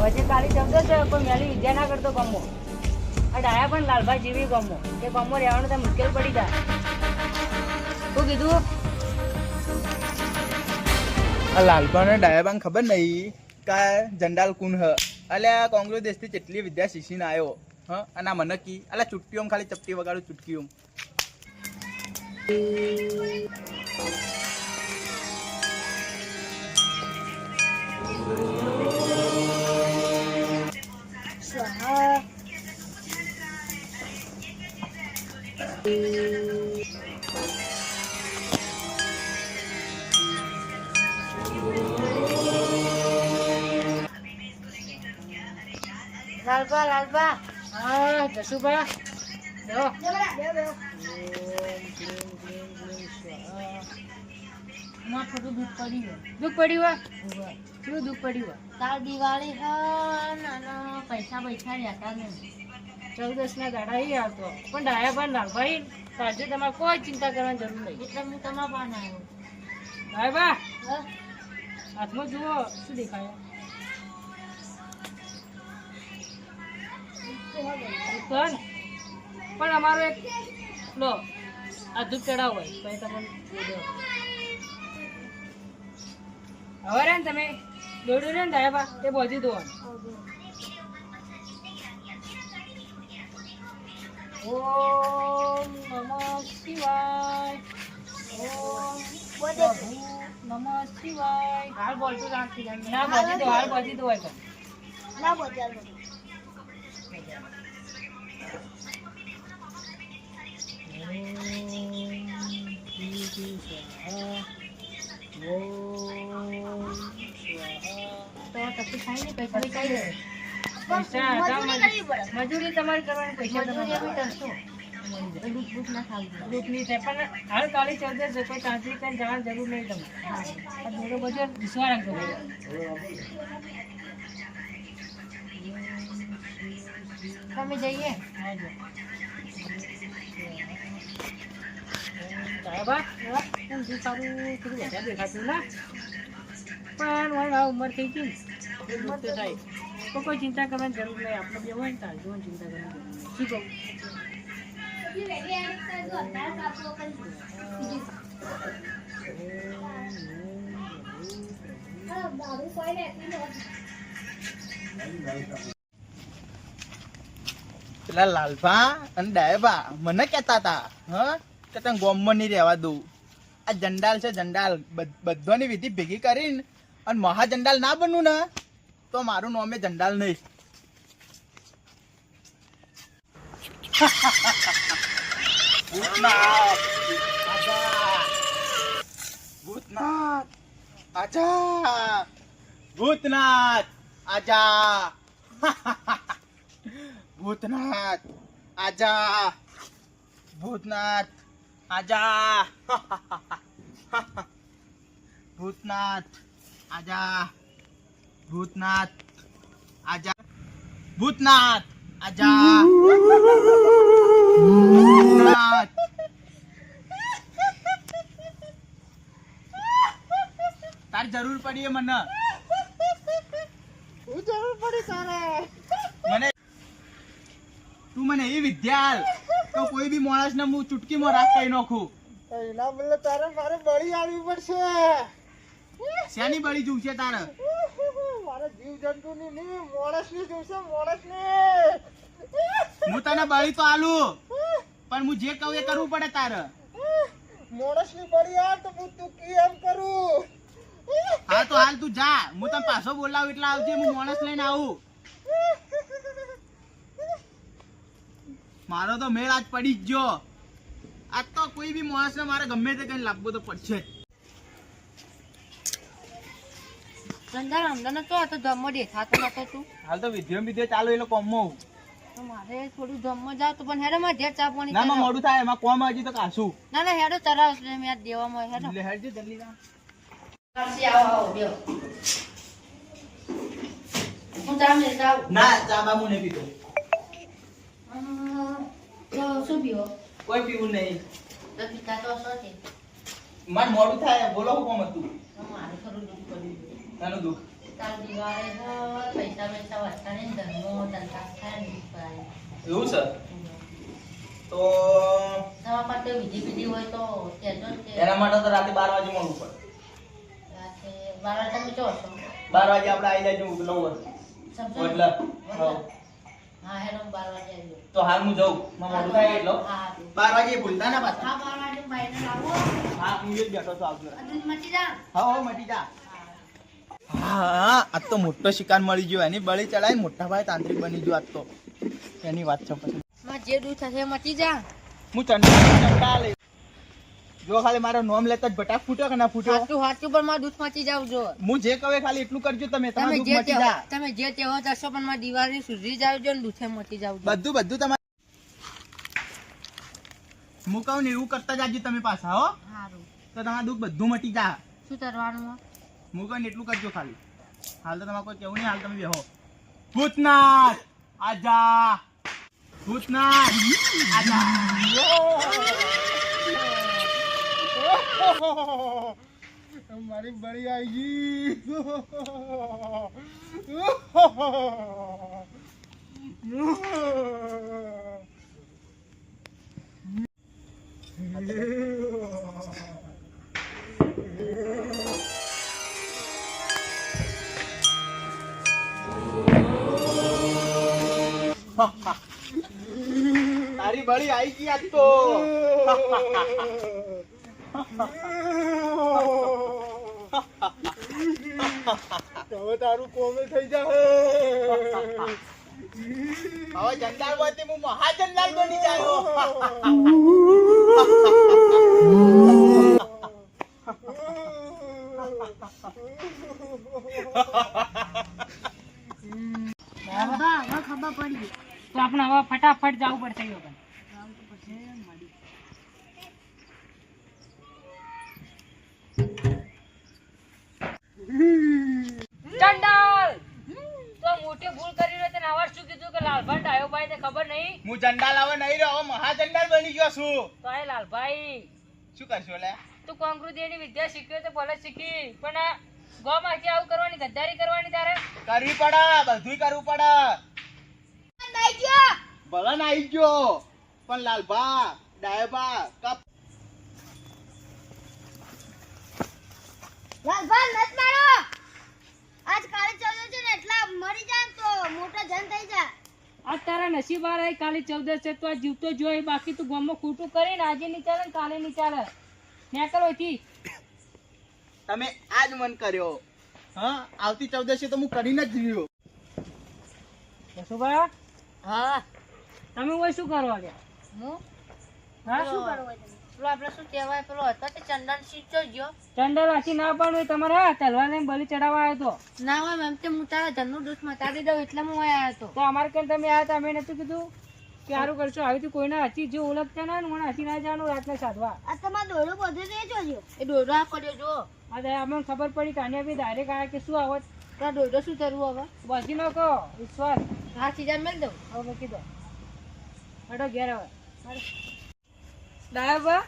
વચ્ચે કાલી શબ્દ છે પણ મેલી વિદ્યા ના કરતો ગમો. આ ડાયા પણ લાલભાઈ જેવી ગમો, કે ગમો રહેવાનું તો મુશ્કેલ પડી જાય. શું કીધું? આ લાલભાને ડાયાબાન ખબર નહીં કા જંડાલ કુન હ. અલ્યા કોંગ્રેસ દેશથી કેટલી વિદ્યા શીખીને આવ્યો હ? અને મને કી. અલ્યા ચુટકીઓમ ખાલી ચપટી વગાડું, ચુટકીઓમ. લાલબા લાલબા. હા જશુબા બેહો. એમાં થોડું દૂધ પડ્યું. દૂધ પડ્યું હોય શું દુઃખ પડ્યું તાર દિવાળી હ નાના પૈસા પૈસા રહેતા નહીં. ચૌદસ ના ગાડા ઈ આવતો. પણ ડાયા ભાઈ લાલભાઈ આજે તમારે કોઈ ચિંતા કરવાની જરૂર નહીં. એટલે હું તમારા પાન આવ્યો ભાઈ બા હાથમાં જુઓ શું દેખાય. પણ અમારો એક લો આ દૂધ ચડાવ હોય પછી તમને. હવે રે ને તમે દોડ્યું ને ડાયાબા તે પહોંચી દો ઓમ નમઃ શિવાય. ઓમ નમઃ શિવાય. હાલ બોલતું રાખી દે ના. દો હાલ બોધી દો હોય તો ના બોલ્યા નથી. તો પછી થાય ને પૈસા ખાઈ લે પૈસા મજૂરી તમારે. કરવાની પૈસા મજૂરી અમે કરશું. એ દૂધ ના ખાવું. છે પણ હાલ કાળી ચૌદસ છે કોઈ તાંત્રિક કરીને જવાની જરૂર નહીં તમે દોરો બધો વિશ્વા રાખજો તમે જઈએ આવજો ba kan di paru tu ya jadi satu na pan wai au mar kai kin मत बताइए तो कोई चिंता करना जरूर नहीं आप लोग ये वही था जो चिंता करना ठीक हो दारू कोई नहीं પેલા લાલભા અને ડાયબા મને કહેતા હતા, હ, કે તને ગોમમાં નહીં રહેવા દઉં. આ જંડાલ છે જંડાલ. બધાની વિધિ ભેગી કરીને અને મહાજંડાલ ના બનવું ને, તો મારું નામે જંડાલ નહીં. ભૂતનાથ. આજા. ભૂતનાથ. આજા. ભૂતનાથ. આજા. ભૂતનાથ. આજા. ભૂતનાથ. આજા. ભૂતનાથ. આજા. ભૂતનાથ. આજા. ભૂતનાથ. તારી જરૂર પડી મને. હું જરૂર પડી તારે. તું મને એ વિદ્યા આલ તો કોઈ બી માણસ ને હું ચૂટકીમાં રાખ કઈ નાખું. એના બદલે તારે મારે બળી આવી પડશે. શેની બળી જોશે તારે? મારે જીવ જંતુ ની નહીં માણસની જોશે માણસની હું તને બળી તો આલુ પણ હું જે કહું એ કરવું પડે તારે. માણસની બળી આ તો હું તું કેમ એમ કરું. હા તો હાલ તું જા હું તને પાછો બોલાવું એટલે આવજે હું માણસ લઈને આવું. મારો તો મેળ આજ પડી જ ગયો. આજ તો કોઈ બી માણસ ને મારે ગમે તે કઈ લાવવો તો પડશે આ તો ધમો દેખાતો નતો તું. હાલ તો વિધિયો વિધિયો ચાલુ એટલે કોમમાં તો મારે થોડું ધમો જાવ તો પણ હેડો માં ઘેર ચા પાણી ના મોડું થાય એમાં કોમ હજી તો કાશું. ના ના હેડો તરાવ છે મેં દેવામાં હેડો. એટલે હેડજે જલ્દી જા. આવો આવો બેહો. હું ચા લેતા આવું? ના ચા બા હું પીતો અમ, તો શું પીવો? કોઈ પીવું નહીં. તો પીતા તો જ. મારે મોડું થાય બોલો હું કોમ હતું? મારે પડ્યું છે. દુઃખ? તાર દિવાળે પૈસા પૈસા વધતા નહીં ધર્મો ધંધા થાય. એવું સર તો તમારા માટે બીજી બીજી હોય તો કહેજો કે એના માટે તો રાતે બાર વાગે મળવું પડે. રાતે બાર વાગ્યા તમે જો છો વાગે આપણે આવી જાય નવ વાગે. સમજો એટલે. હા હેલો વાગે તો હાલ હું જાઉં. મારે મોડું થાય એટલો હા. વાગે ભૂલતા ના પાછા. હા બાર વાગે ભાઈને લાવો હા. હું જ બેઠો છું આવજો. મટી જા. હા હો મટી જા. હા આજ તો મોટો શિકાર મળી ગયો. એની બળી ચડાઈ મોટા ભાઈ તાંત્રિક બની ગયો આજ તો. એની વાત છે પછી. માં જે દૂધ થશે મટી જા. હું ચંડા ચંડા લઈ જો ખાલી મારો નોમ લેતા જ ભટાક ફૂટ્યો કે ના ફૂટ્યો? સાચું સાચું પણ મારું દૂધ મટી જાવ જો. હું જે કહે ખાલી એટલું કરજો તમે તમે જે તમે જે તેવો થશો પણ મારી દિવાળી સુધરી જાવજો ને દૂધે મચી જાવ બધું બધું તમારે હું કહું ને એવું કરતા જાજો તમે પાછા હો. તો તમારું દુઃખ બધું મટી જા શું કરવાનું હો? કહું ને એટલું કરજો ખાલી. હાલ તો તમારે કોઈ કેવું નહીં હાલ તમે બેહો. ભૂતનાથ! આજા! ભૂતનાથ! આજા! મારી બળી આવી તારી બળી આવી ગઈ આજ તો. હવે તારું કોમે થઈ જાય હવે જંજાળમાંથી હું મહાજંજાળ બની જાયો તો આપણે હવે ફટાફટ જવું પડશે એ વખત. ચંડાલ તો મોટી ભૂલ કરી રહ્યો તને આવાર શું કીધું કે લાલભાઈ ડાયોભાઈ ને ખબર નહીં? હું જંડાલ લાવવા નહીં રહ્યો હવે મહાજંડાલ બની ગયો છું. તો આ લાલભાઈ. શું કરશો લે? તું કોંકૃતિની વિદ્યા શીખ્યો તો ભલે શીખી પણ આ ગોમાંથી આવું કરવાની ગદ્દારી કરવાની તારે? કરવી પડે બધું કરવું પડે. ભલે ના આવી ગયો પણ લાલભા ડાયબા કપ લાલભાઈ નત મારો! આજ કાલે ચૌદ છે ને એટલા મરી જાય તો મોટા જન થઈ જાય. આ તારા નસીબ આ રહી કાલે ચૌદસ છે તો આ જીવતો જોઈ બાકી તું ગામમાં ખોટું કરીને આજે નહીં ચાલે ને કાલે નહીં ચાલે નીકળો થી તમે આજ મન કર્યો. હા આવતી ચૌદશે તો હું કરીને જ જીવ્યો. જસુભા હા. તમે ઓય શું કરવા ગયા હું? હા? શું કરવું પેલો આપણે શું કહેવાય? પેલો હતો તે ચંદન સીચો ગયો. ચંડલ આથી ના પણ તમારે હા તલવાર લઈને બલી ચડાવવા આવ્યો હતો ના હોય મેમ તે હું તારા ધનનું દુઃખ મટાડી દઉં એટલે હું આવ્યો હતો તો અમારે કેમ તમે આવ્યા હતા? અમે નતું કીધું કે સારું કરશો. આવી તો કોઈને હાથી જે ઓળખતા ના હું હાથી ના જાણું રાતને સાધવા આ તમારે દોડું બધો દે જોજો એ દોડો આ કર્યો જો. આ તો અમને ખબર પડી કાન્યા બી ડાયરેક્ટ આવ્યા કે શું આવત તારા દોડો શું કરવું હવે? બસી નો કહો વિશ્વાસ. હા સીધા મેળ દઉં. હવે મૂકી દો. હટો ઘેર હવે. ડાયા